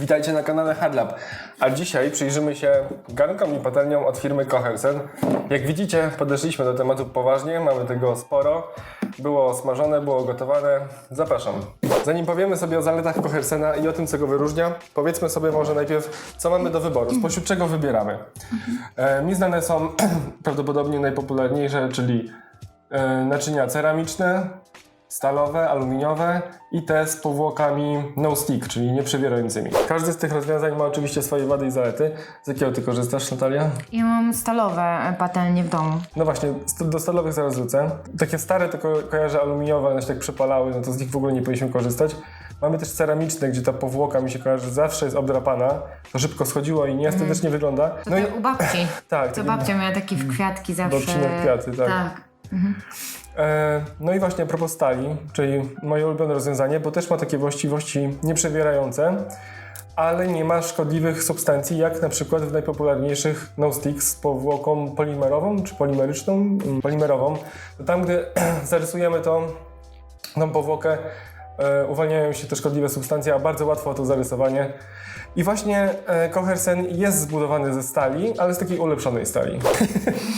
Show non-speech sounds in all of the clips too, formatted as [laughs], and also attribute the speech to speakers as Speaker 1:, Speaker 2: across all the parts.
Speaker 1: Witajcie na kanale Hardlab. A dzisiaj przyjrzymy się garnkom i patelniom od firmy Kochersen. Jak widzicie, podeszliśmy do tematu poważnie, mamy tego sporo. Było smażone, było gotowane. Zapraszam. Zanim powiemy sobie o zaletach Kochersena i o tym, co go wyróżnia, powiedzmy sobie może najpierw, co mamy do wyboru, spośród czego wybieramy. E, mi znane są [clears throat] prawdopodobnie najpopularniejsze, czyli e, naczynia ceramiczne, stalowe, aluminiowe i te z powłokami no stick, czyli nieprzewierającymi. Każdy z tych rozwiązań ma oczywiście swoje wady i zalety. Z jakiego ty korzystasz, Natalia?
Speaker 2: Ja mam stalowe patelnie w domu.
Speaker 1: No właśnie, do stalowych zaraz wrócę. Takie stare to ko- kojarzę aluminiowe, one się tak przepalały, no to z nich w ogóle nie powinniśmy korzystać. Mamy też ceramiczne, gdzie ta powłoka mi się kojarzy, że zawsze jest obdrapana. To szybko schodziło i nieestetycznie wygląda.
Speaker 2: To
Speaker 1: No i
Speaker 2: tak u babci. [laughs]
Speaker 1: tak,
Speaker 2: To babcia miała takie w kwiatki zawsze.
Speaker 1: odcinek kwiaty, tak.
Speaker 2: Tak.
Speaker 1: E, No i właśnie a propos stali, czyli moje ulubione rozwiązanie, bo też ma takie właściwości nieprzewierające, ale nie ma szkodliwych substancji, jak na przykład w najpopularniejszych no stick z powłoką polimerową czy polimeryczną, Mm, polimerową. To tam, gdy [clears throat] zarysujemy to, tą powłokę, uwalniają się te szkodliwe substancje, a bardzo łatwo o to zarysowanie. I właśnie e, Kochersen jest zbudowany ze stali, ale z takiej ulepszonej stali.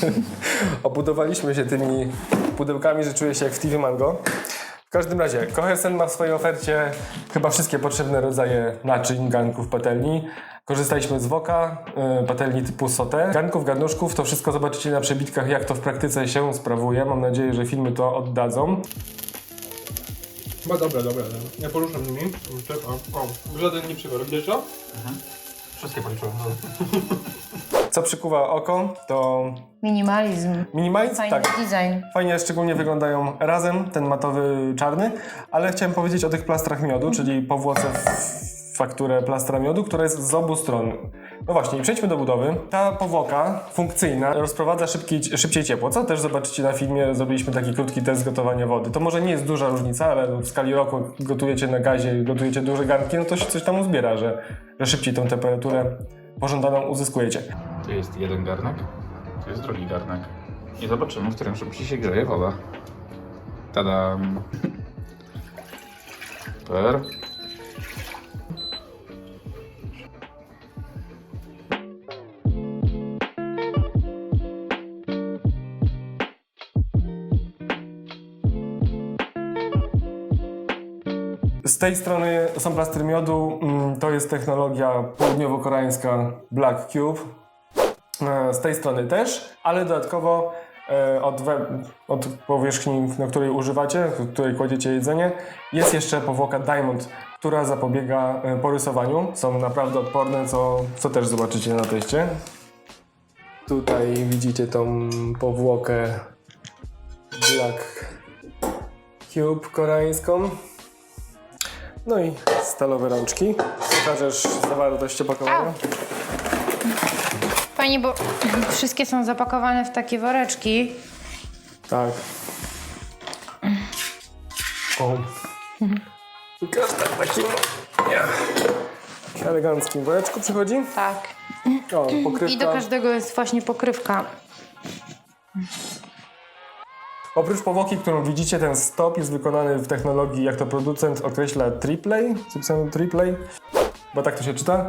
Speaker 1: [laughs] Obudowaliśmy się tymi pudełkami, że czuję się jak w TV Mango. W każdym razie, Kochersen ma w swojej ofercie chyba wszystkie potrzebne rodzaje naczyń, garnków, patelni. Korzystaliśmy z woka, y, patelni typu sauté, garnków, garnuszków. To wszystko zobaczycie na przebitkach, jak to w praktyce się sprawuje. Mam nadzieję, że filmy to oddadzą.
Speaker 3: No dobra, dobra, dobra. Ja poruszam nimi. O, o. Żaden nie przywarł. Wiesz co? Wszystkie policzyłem. [laughs]
Speaker 1: Co przykuwa oko, to
Speaker 2: Minimalizm.
Speaker 1: minimalizm.
Speaker 2: Fajny
Speaker 1: Tak,
Speaker 2: design.
Speaker 1: Fajnie szczególnie wyglądają razem, ten matowy czarny, ale chciałem powiedzieć o tych plastrach miodu, czyli powłoce w fakturę plastra miodu, która jest z obu stron. No właśnie, przejdźmy do budowy. Ta powłoka funkcyjna rozprowadza szybki, szybciej ciepło, co też zobaczycie na filmie, zrobiliśmy taki krótki test gotowania wody. To może nie jest duża różnica, ale w skali roku gotujecie na gazie, gotujecie duże garnki, no to się coś tam uzbiera, że, że szybciej tą temperaturę pożądaną uzyskujecie.
Speaker 4: Tu jest jeden garnek, tu jest drugi garnek. I zobaczymy, w którym szybciej się grzeje woda. Tadam. [laughs] Super.
Speaker 1: Tej strony plastry miodu. mm, To jest technologia południowo-koreańska Black Cube. E, Z tej strony też, ale dodatkowo e, od, od powierzchni, na której używacie, w której kładziecie jedzenie, jest jeszcze powłoka Diamond, która zapobiega e, porysowaniu. Są naprawdę odporne, co, co też zobaczycie na teście. Tutaj widzicie tą powłokę Black Cube koreańską. No i stalowe rączki. Pokażesz zawartość opakowania?
Speaker 2: Fajnie, bo wszystkie są zapakowane w takie woreczki.
Speaker 1: Tak. O. Każda w takim eleganckim woreczku przychodzi.
Speaker 2: Tak.
Speaker 1: O,
Speaker 2: I do
Speaker 1: pokrywka.
Speaker 2: każdego jest właśnie pokrywka.
Speaker 1: Oprócz powłoki, którą widzicie, ten stop jest wykonany w technologii, jak to producent określa, triplej, napisano triplej, bo tak to się czyta.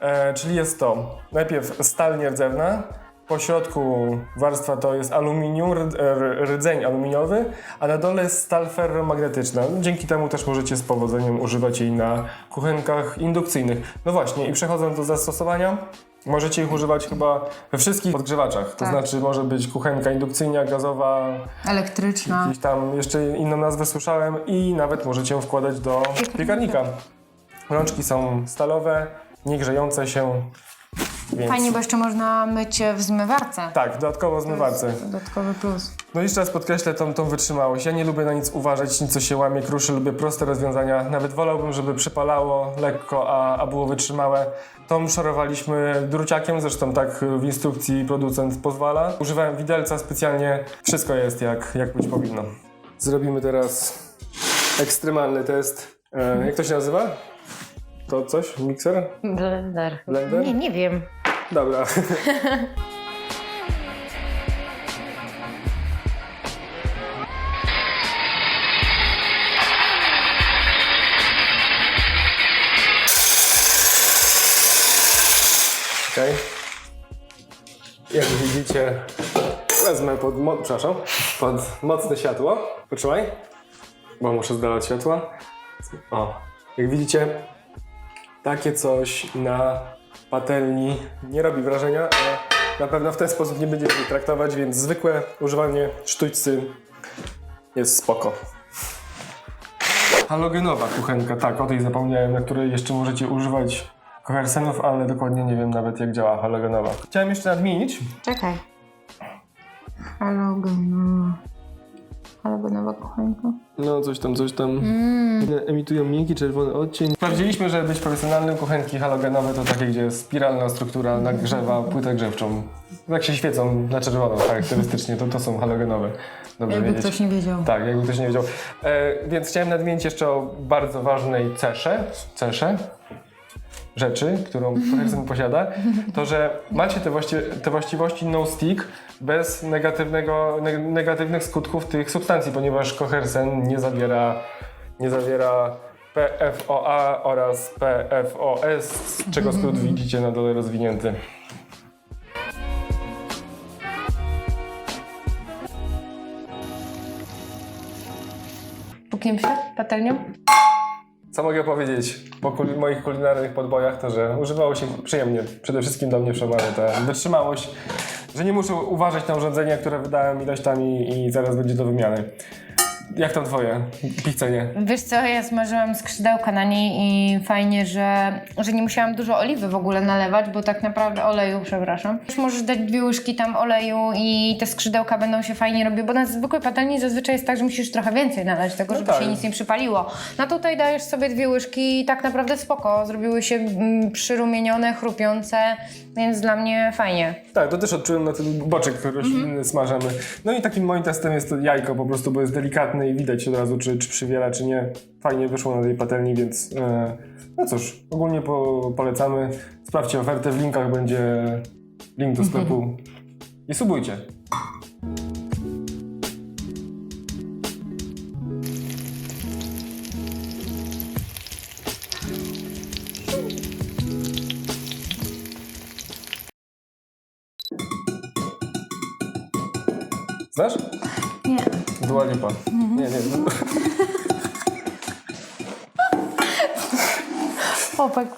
Speaker 1: E, czyli jest to najpierw stal nierdzewna, po środku warstwa to jest aluminium, r- rdzeń aluminiowy, a na dole jest stal ferromagnetyczna. Dzięki temu też możecie z powodzeniem używać jej na kuchenkach indukcyjnych. No właśnie, i przechodząc do zastosowania, możecie ich używać chyba we wszystkich podgrzewaczach. To
Speaker 2: Tak.
Speaker 1: znaczy może być kuchenka indukcyjna, gazowa,
Speaker 2: Elektryczna.
Speaker 1: Gdzieś tam jeszcze inną nazwę słyszałem i nawet możecie ją wkładać do piekarnika. Rączki są stalowe, nie grzejące się, więc...
Speaker 2: Fajnie, bo jeszcze można myć w zmywarce.
Speaker 1: Tak, dodatkowo w zmywarce.
Speaker 2: Dodatkowy plus.
Speaker 1: No i jeszcze raz podkreślę tą, tą wytrzymałość. Ja nie lubię na nic uważać, nic co się łamie, kruszy, lubię proste rozwiązania. Nawet wolałbym, żeby przypalało lekko, a, a było wytrzymałe. Tą szorowaliśmy druciakiem, zresztą tak w instrukcji producent pozwala. Używałem widelca specjalnie, wszystko jest jak, jak być powinno. Zrobimy teraz ekstremalny test. E, jak to się nazywa? To coś? Mikser?
Speaker 2: Blender.
Speaker 1: Blender?
Speaker 2: Nie, nie wiem.
Speaker 1: Dobra. Okej. Jak widzicie, wezmę pod, mo- przepraszam, pod mocne światło. Potrzymaj, bo muszę zdalać światła. O, jak widzicie, takie coś na patelni nie robi wrażenia, ale na pewno w ten sposób nie będziecie jej traktować, więc zwykłe używanie sztućcy jest spoko. Halogenowa kuchenka, tak, o tej zapomniałem, na której jeszcze możecie używać kohersenów, ale dokładnie nie wiem nawet jak działa halogenowa. Chciałem jeszcze nadmienić,
Speaker 2: Czekaj. Halogenowa. Halogenowa kochanka.
Speaker 1: no coś tam, coś tam, emitują miękki czerwony odcień. Sprawdziliśmy, że być profesjonalnym kuchenki halogenowe to takie, gdzie spiralna struktura nagrzewa płytę grzewczą. Jak się świecą na czerwono charakterystycznie, to to są halogenowe. Dobrze
Speaker 2: Jakby
Speaker 1: wiedzieć.
Speaker 2: ktoś nie wiedział.
Speaker 1: Tak, jakby ktoś nie wiedział. E, więc chciałem nadmienić jeszcze o bardzo ważnej cesze, cesze rzeczy, którą Kohersen posiada, to że macie te, właści te właściwości no stick bez negatywnego, ne negatywnych skutków tych substancji, ponieważ Kohersen nie zawiera, nie zawiera PFOA oraz PFOS, z czego skrót widzicie na dole rozwinięty.
Speaker 2: Pukiem się patelnią?
Speaker 1: Co mogę powiedzieć po kul- moich kulinarnych podbojach, to że używało się przyjemnie. Przede wszystkim do mnie przemawia ta wytrzymałość, że nie muszę uważać na urządzenia, które wydałem ilościami i zaraz będzie do wymiany. Jak tam twoje pichcenie?
Speaker 2: Wiesz co, ja smażyłam skrzydełka na niej i fajnie, że, że nie musiałam dużo oliwy w ogóle nalewać, bo tak naprawdę oleju, przepraszam. Już możesz dać dwie łyżki tam oleju i te skrzydełka będą się fajnie robić, bo na zwykłej patelni zazwyczaj jest tak, że musisz trochę więcej nalać tego,
Speaker 1: No
Speaker 2: żeby
Speaker 1: tak.
Speaker 2: się nic nie przypaliło. No tutaj dajesz sobie dwie łyżki i tak naprawdę spoko. Zrobiły się mm, przyrumienione, chrupiące, więc dla mnie fajnie.
Speaker 1: Tak, to też odczułem na ten boczek roślinny smażymy. No i takim moim testem jest to jajko po prostu, bo jest i widać od razu, czy, czy przywiela, czy nie. Fajnie wyszło na tej patelni, więc e, no cóż, ogólnie po, polecamy. Sprawdźcie ofertę, w linkach będzie link do sklepu i subujcie. Znasz?
Speaker 2: Nie.
Speaker 1: Dua Lipa. Nie, nie.
Speaker 2: Chłopak,